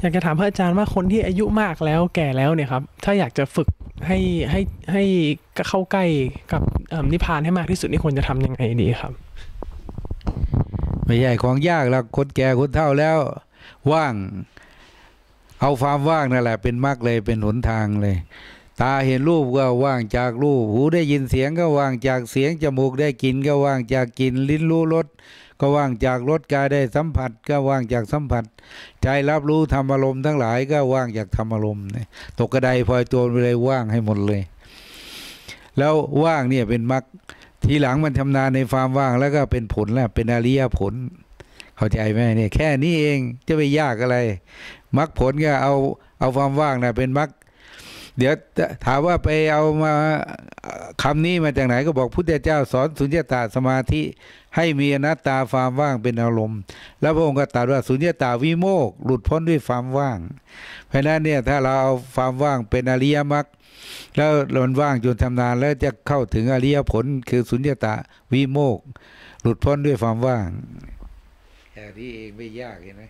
อยากจะถามพระอาจารย์ว่าคนที่อายุมากแล้วแก่แล้วเนี่ยครับ ถ้าอยากจะฝึกให้ให้ให้เข้าใกล้กับนิพพานให้มากที่สุดนี่ควรจะทำยังไงดีครับ ไม่ใช่ของยากแล้วคนแก่คนเฒ่าแล้ว ว่าง เอาความว่างนั่นแหละ เป็นมรรคเลยเป็นหนทางเลย ตาเห็นรูปก็ว่างจากรูป หูได้ยินเสียงก็ว่างจากเสียง จมูกได้กลิ่นก็ว่างจากกลิ่น ลิ้นรู้รสก็ว่างจากรส กายได้สัมผัส ก็ว่างจากสัมผัส ใจรับรู้ธรรมอารมณ์ทั้งหลายก็ว่างจากธรรมอารมณ์เนี่ยตกกระไดพลอยตัวไปเลยว่างให้หมดเลย แล้วว่างเนี่ยเป็นมรรคทีหลังมันชำนาญในความว่างแล้วก็เป็นผลแล้วเป็นอริยผล เข้าใจไหมเนี่ยแค่นี้เองจะไปยากอะไรมรรคผลก็เอาเอาความว่างนะเป็นมรรค เดี๋ยวถามว่าไปเอามาคำนี้มาจากไหนก็บอกพุทธเจ้าสอนสุญญตาสมาธิ ให้มีอนัตตาความว่างเป็นอารมณ์ แล้วพระองค์ก็ตรัสว่าสุญญตาวิโมกหลุดพ้นด้วยความว่าง เพราะนั้นเนี่ยถ้าเราเอาความว่างเป็นอริยมรรคแล้วมันว่างจนทำนานแล้วจะเข้าถึงอริยผลคือสุญญตาวิโมกหลุดพ้นด้วยความว่างแค่นี้เองไม่ยากเห็นไหม